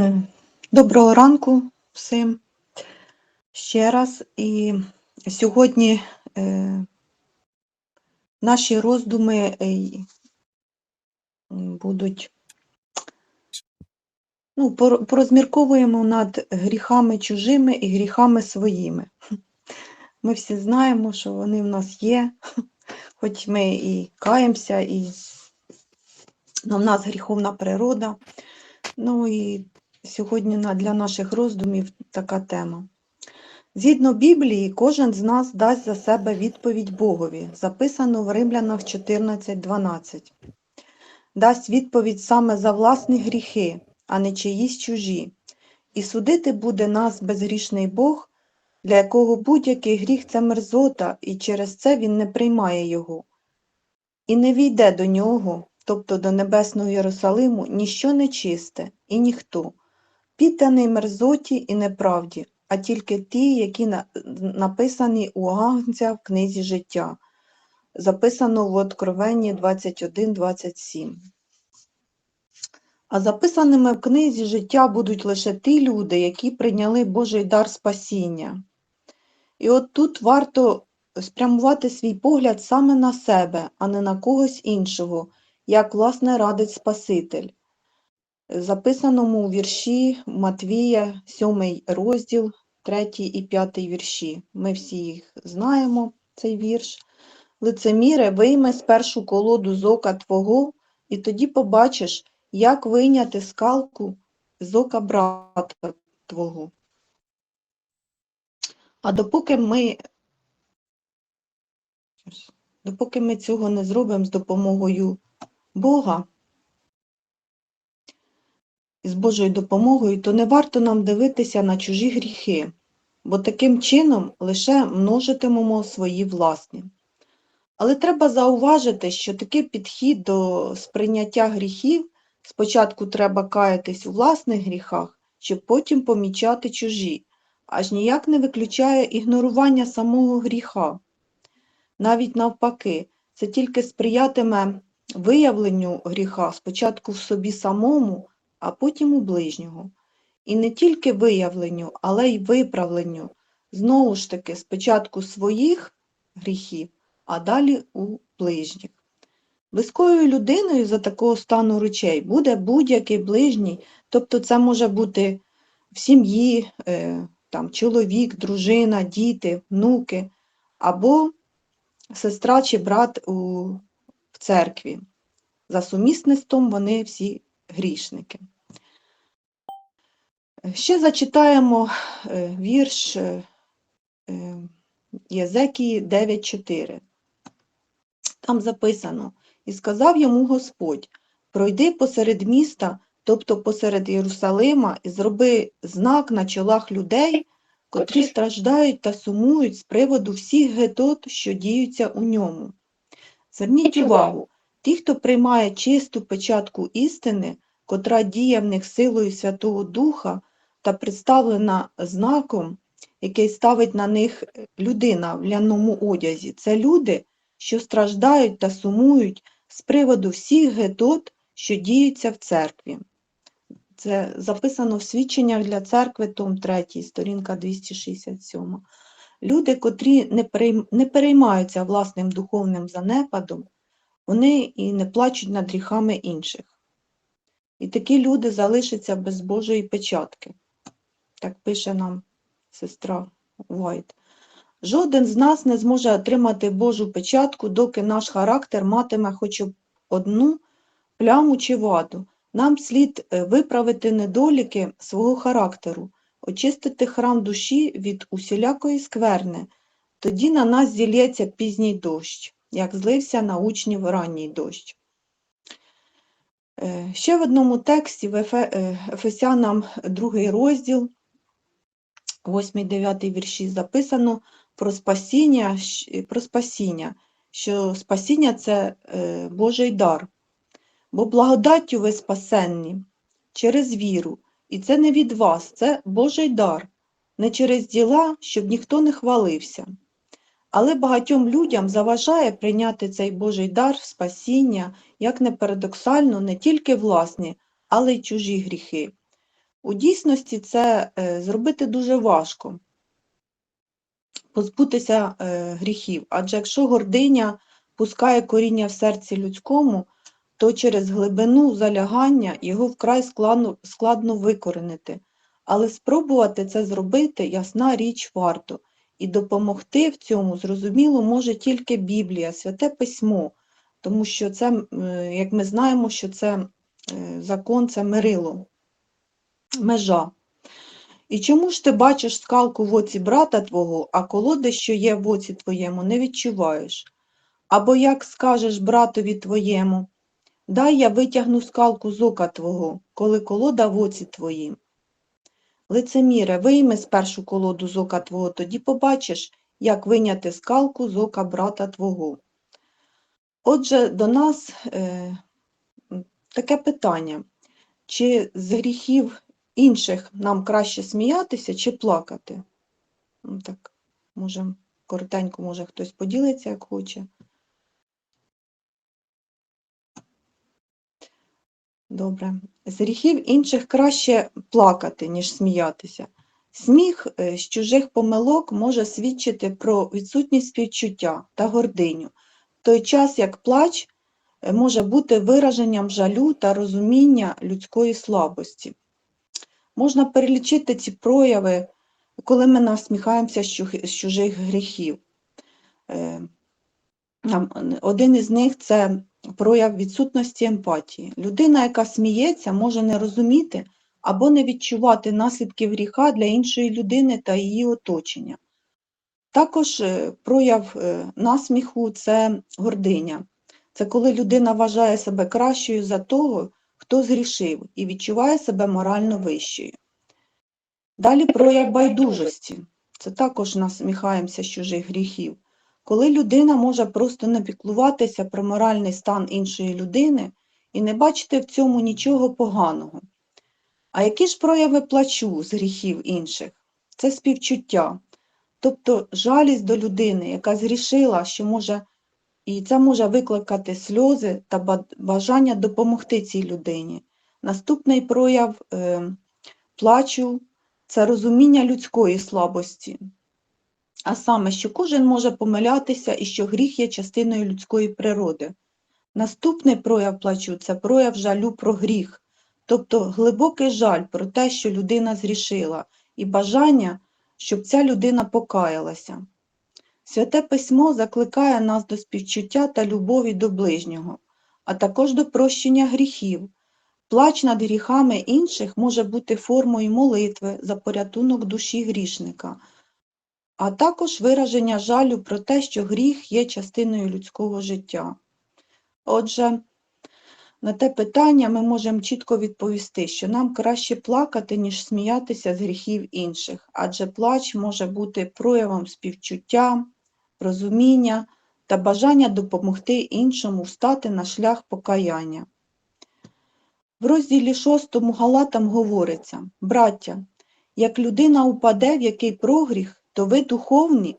Е, Доброго ранку всім ще раз. І сьогодні е, наші роздуми е, будуть, ну, порозмірковуємо над гріхами чужими і гріхами своїми. Ми всі знаємо, що вони в нас є, хоч ми і каємося, і ну, в нас гріховна природа. Ну і сьогодні для наших роздумів така тема. Згідно Біблії, кожен з нас дасть за себе відповідь Богові, записано в Римлянах 14.12. Дасть відповідь саме за власні гріхи, а не чиїсь чужі. І судити буде нас безгрішний Бог, для якого будь-який гріх це мерзота, і через це він не приймає його. І не війде до нього, тобто до небесного Єрусалиму, ніщо нечисте і ніхто, підданий мерзоті і неправді, а тільки ті, які на- написані у Агнця в книзі життя, записано в Откровенні 21-27. А записаними в книзі життя будуть лише ті люди, які прийняли Божий дар спасіння. І от тут варто спрямувати свій погляд саме на себе, а не на когось іншого, як власне радить Спаситель. Записаному у вірші Матвія, 7 розділ, 3 і 5 вірші. Ми всі їх знаємо, цей вірш. Лицеміре, вийми спершу колоду з ока твого, і тоді побачиш, як вийняти скалку з ока брата твого. А допоки ми, допоки ми цього не зробимо з допомогою Бога, і з Божою допомогою, то не варто нам дивитися на чужі гріхи, бо таким чином лише множитимемо свої власні. Але треба зауважити, що такий підхід до сприйняття гріхів спочатку треба каятись у власних гріхах, щоб потім помічати чужі, аж ніяк не виключає ігнорування самого гріха. Навіть навпаки, це тільки сприятиме виявленню гріха спочатку в собі самому, а потім у ближнього. І не тільки виявленню, але й виправленню, знову ж таки, спочатку своїх гріхів, а далі у ближніх. Близькою людиною за такого стану речей буде будь-який ближній, тобто це може бути в сім'ї, е, там, чоловік, дружина, діти, внуки, або сестра чи брат у, в церкві. За сумісництвом вони всі грішники. Ще зачитаємо е, вірш е, е, Єзекії 9.4. Там записано, і сказав йому Господь, пройди посеред міста, тобто посеред Єрусалима, і зроби знак на чолах людей, котрі страждають та сумують з приводу всіх гетот, що діються у ньому. Зверніть увагу, ті, хто приймає чисту печатку істини, котра діє в них силою Святого Духа та представлена знаком, який ставить на них людина в ляному одязі, це люди, що страждають та сумують з приводу всіх гетот, що діються в церкві. Це записано в свідченнях для церкви, том 3, сторінка 267. Люди, котрі не, переймаються власним духовним занепадом, вони і не плачуть над гріхами інших. І такі люди залишаться без Божої печатки. Так пише нам сестра Уайт. Жоден з нас не зможе отримати Божу печатку, доки наш характер матиме хоч одну пляму чи ваду. Нам слід е, виправити недоліки свого характеру, очистити храм душі від усілякої скверни. Тоді на нас зілється пізній дощ, як злився на учнів ранній дощ. Е, Ще в одному тексті в е, Ефесянам 2 розділ, 8-9 вірші записано про спасіння, про спасіння, що спасіння це е, Божий дар. Бо благодаттю ви спасенні через віру, і це не від вас, це Божий дар, не через діла, щоб ніхто не хвалився. Але багатьом людям заважає прийняти цей Божий дар спасіння, як не парадоксально, не тільки власні, але й чужі гріхи. У дійсності це е, зробити дуже важко, позбутися е, гріхів. Адже якщо гординя пускає коріння в серці людському, то через глибину залягання його вкрай складно, складно викоренити. Але спробувати це зробити, ясна річ, варто. І допомогти в цьому, зрозуміло, може тільки Біблія, Святе Письмо, тому що це, е, як ми знаємо, що це е, закон, це мирило, межа. І чому ж ти бачиш скалку в оці брата твого, а колоди, що є в оці твоєму, не відчуваєш? Або як скажеш братові твоєму, дай я витягну скалку з ока твого, коли колода в оці твоїм. Лицеміре, вийми спершу колоду з ока твого, тоді побачиш, як виняти скалку з ока брата твого. Отже, до нас е, таке питання, чи з гріхів інших нам краще сміятися чи плакати? Ну, так, може, коротенько, може хтось поділиться, як хоче. Добре. З гріхів інших краще плакати, ніж сміятися. Сміх е, з чужих помилок може свідчити про відсутність співчуття та гординю, в той час як плач е, може бути вираженням жалю та розуміння людської слабості. Можна перелічити ці прояви, коли ми насміхаємося з чужих гріхів. Е, Один із них це прояв відсутності емпатії. Людина, яка сміється, може не розуміти або не відчувати наслідків гріха для іншої людини та її оточення. Також е, прояв е, насміху це гординя. Це коли людина вважає себе кращою за того, хто згрішив, і відчуває себе морально вищою. Далі прояв байдужості. Це також насміхаємося з чужих гріхів. Коли людина може просто не піклуватися про моральний стан іншої людини і не бачити в цьому нічого поганого. А які ж прояви плачу з гріхів інших? Це співчуття, тобто жалість до людини, яка згрішила, що може, і це може викликати сльози та бажання допомогти цій людині. Наступний прояв е, плачу це розуміння людської слабості. А саме, що кожен може помилятися і що гріх є частиною людської природи. Наступний прояв плачу це прояв жалю про гріх, тобто глибокий жаль про те, що людина згрішила, і бажання, щоб ця людина покаялася. Святе письмо закликає нас до співчуття та любові до ближнього, а також до прощення гріхів. Плач над гріхами інших може бути формою молитви за порятунок душі грішника, а також вираження жалю про те, що гріх є частиною людського життя. Отже, на те питання ми можемо чітко відповісти, що нам краще плакати, ніж сміятися з гріхів інших, адже плач може бути проявом співчуття, розуміння та бажання допомогти іншому встати на шлях покаяння. В розділі 6 Галатам говориться, браття, як людина упаде в який прогріх, то ви духовні,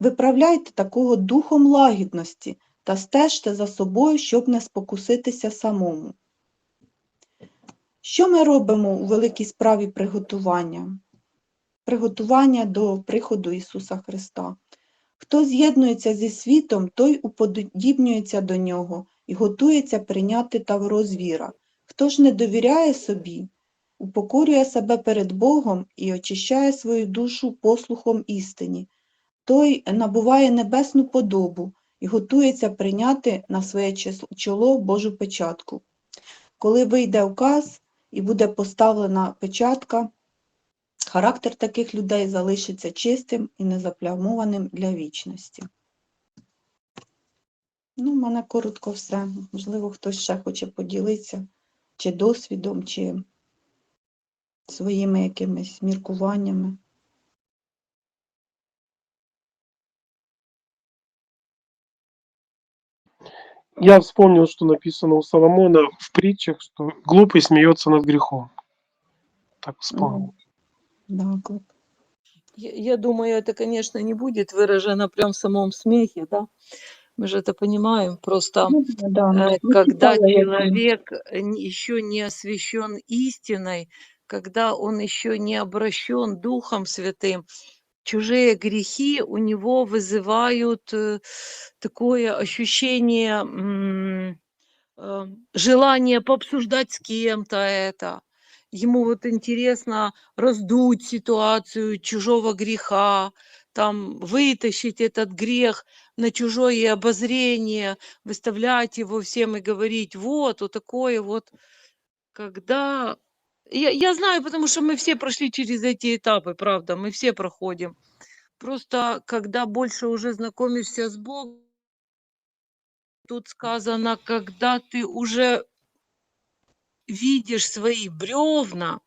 виправляйте такого духом лагідності та стежте за собою, щоб не спокуситися самому. Що ми робимо у великій справі приготування? Приготування до приходу Ісуса Христа. Хто з'єднується зі світом, той уподібнюється до нього і готується прийняти тавро звіра. Хто ж не довіряє собі, упокорює себе перед Богом і очищає свою душу послухом істині, той набуває небесну подобу і готується прийняти на своє чоло Божу печатку. Коли вийде указ і буде поставлена печатка, характер таких людей залишиться чистим і незаплямованим для вічності. Ну, в мене коротко все. Можливо, хтось ще хоче поділитися чи досвідом, чи своїми якимись міркуваннями. Я вспомнил, что написано у Соломона в притчах, что глупый смеется над грехом. Так вспомнил. Да, клас. Я, я думаю, это, конечно, не будет выражено прям в самом смехе, да. Мы же это понимаем. Просто Ну, да, э, когда человек еще не освящен истиной, когда он еще не обращен Духом Святым, чужие грехи у него вызывают э, такое ощущение э, желания пообсуждать с кем-то это. Ему вот интересно раздуть ситуацию чужого греха, там вытащить этот грех на чужое обозрение, выставлять его всем и говорить, вот, вот такое вот, когда... Я, я знаю, потому что мы все прошли через эти этапы, правда, мы все проходим. Просто когда больше уже знакомишься с Богом, тут сказано, когда ты уже видишь свои бревна,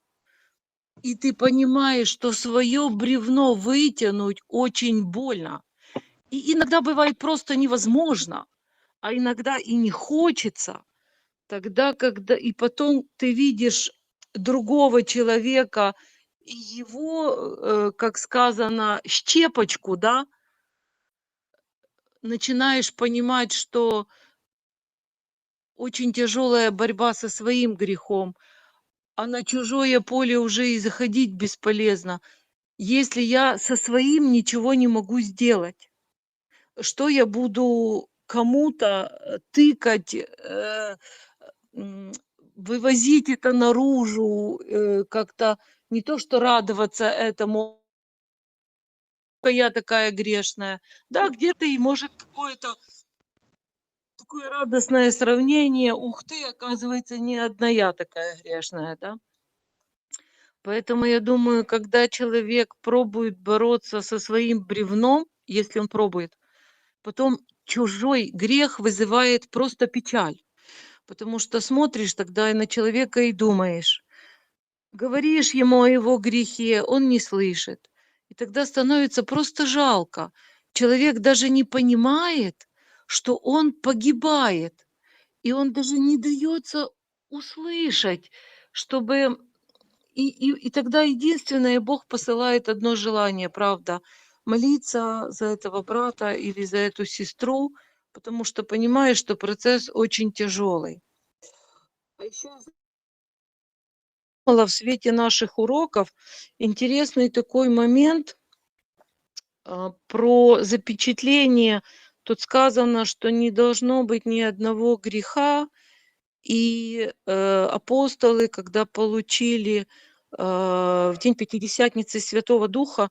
и ты понимаешь, что свое бревно вытянуть очень больно. И иногда бывает просто невозможно, а иногда и не хочется. Тогда, когда и потом ты видишь другого человека, и его, э, как сказано, щепочку, да, начинаешь понимать, что очень тяжелая борьба со своим грехом, а на чужое поле уже и заходить бесполезно. Если я со своим ничего не могу сделать, что я буду кому-то э, тыкать, э, вывозить это наружу, э, как-то не то что радоваться этому, «Ка я такая грешная. Да, где-то и может какое-то такое радостное сравнение. Ух ты, оказывается, не одна я такая грешная, да? Поэтому я думаю, когда человек пробует бороться со своим бревном, если он пробует, потом чужой грех вызывает просто печаль. Потому что смотришь тогда и на человека и думаешь, говоришь ему о его грехе, он не слышит. И тогда становится просто жалко. Человек даже не понимает, что он погибает. И он даже не дается услышать, чтобы... И, и, и тогда единственное, Бог посылает одно желание, правда, молиться за этого брата или за эту сестру, потому что понимаешь, что процесс очень тяжелый. А еще в свете наших уроков интересный такой момент а, про запечатление. Тут сказано, что не должно быть ни одного греха, и э, апостолы, когда получили э, в день Пятидесятницы Святого Духа,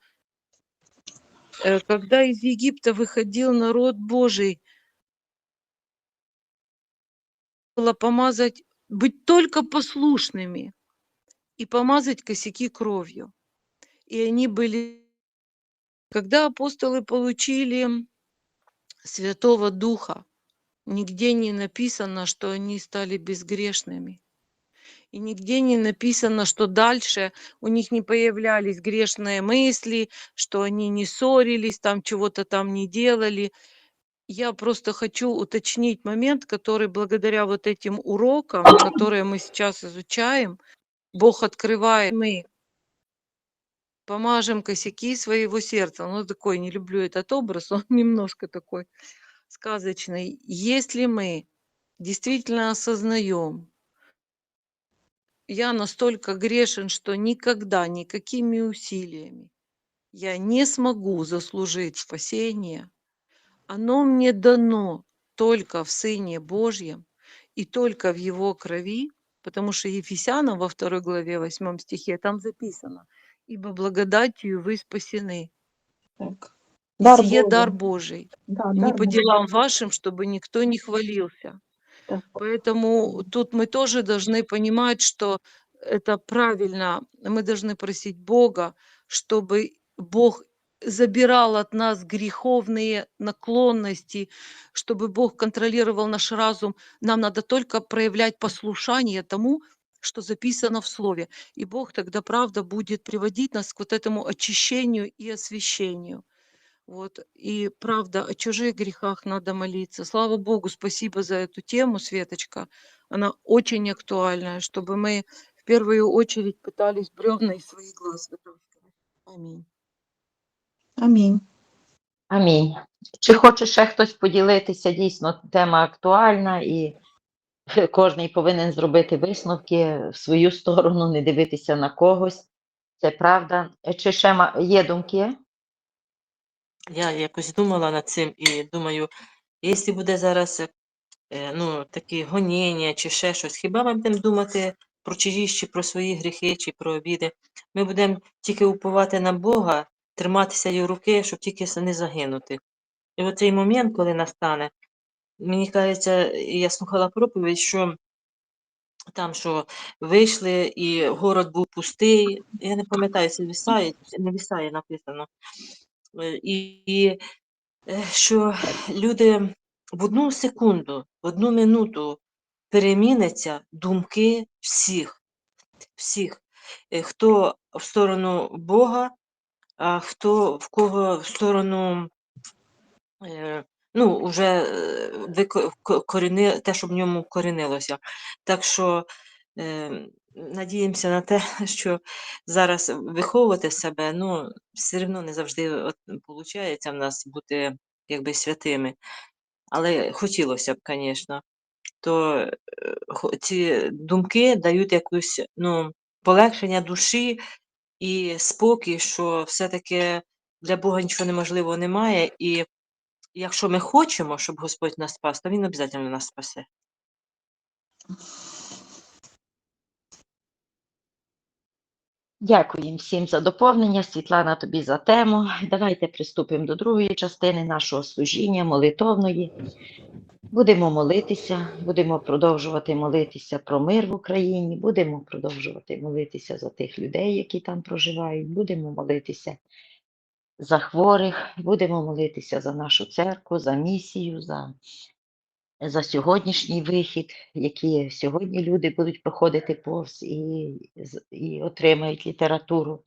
э, когда из Египта выходил народ Божий, было помазать, быть только послушными и помазать косяки кровью. И они были... Когда апостолы получили Святого Духа, нигде не написано, что они стали безгрешными. И нигде не написано, что дальше у них не появлялись грешные мысли, что они не ссорились, там чего-то там не делали. Я просто хочу уточнить момент, который благодаря вот этим урокам, которые мы сейчас изучаем, Бог открывает, мы помажем косяки своего сердца. Ну, такой, не люблю этот образ, он немножко такой сказочный. Если мы действительно осознаем, я настолько грешен, что никогда, никакими усилиями я не смогу заслужить спасение, оно мне дано только в Сыне Божьем и только в Его крови, потому что Ефесянам во второй главе, восьмом стихе, там записано, «Ибо благодатью вы спасены». Так. Дар сие Божий. дар Божий. Да, не дар по Божий. делам вашим, чтобы никто не хвалился. Так. Поэтому тут мы тоже должны понимать, что это правильно. Мы должны просить Бога, чтобы Бог забирал от нас греховные наклонности, чтобы Бог контролировал наш разум. Нам надо только проявлять послушание тому, что записано в Слове. И Бог тогда, правда, будет приводить нас к вот этому очищению и освящению. Вот. И правда, о чужих грехах надо молиться. Слава Богу, спасибо за эту тему, Светочка. Она очень актуальная, чтобы мы в первую очередь пытались бревна из своих глаз вытаскивать. Аминь. Амінь. Амінь. Чи хоче ще хтось поділитися? Дійсно, тема актуальна і кожний повинен зробити висновки в свою сторону, не дивитися на когось. Це правда. Е, Чи ще є думки? Я якось думала над цим і думаю, якщо буде зараз е, ну, такі гоніння чи ще щось, хіба ми будемо думати про чиїсь чи про свої гріхи, чи про обіди? Ми будемо тільки уповати на Бога, триматися його руки, щоб тільки не загинути. І в цей момент, коли настане, мені кажеться, я слухала проповідь, що там, що вийшли, і город був пустий. Я не пам'ятаю, це вісає, не вісає написано. Е, І, і е, що люди в одну секунду, в одну минуту переміняться думки всіх, всіх, Е, хто в сторону Бога, хто в кого в сторону, е, ну, уже е, коріни, те, що в ньому корінилося. Так що е, надіємося на те, що зараз виховувати себе, ну, все одно не завжди виходить в нас бути якби святими. Але хотілося б, звісно, то ці думки дають якусь ну, полегшення душі і спокій, що все-таки для Бога нічого неможливого немає. І якщо ми хочемо, щоб Господь нас спас, то Він обов'язково нас спасе. Дякую всім за доповнення. Світлана, тобі за тему. Давайте приступимо до другої частини нашого служіння, молитовної. Будемо молитися, будемо продовжувати молитися про мир в Україні, будемо продовжувати молитися за тих людей, які там проживають, будемо молитися за хворих, будемо молитися за нашу церкву, за місію, за, за сьогоднішній вихід, які сьогодні люди будуть проходити повз і, і отримають літературу.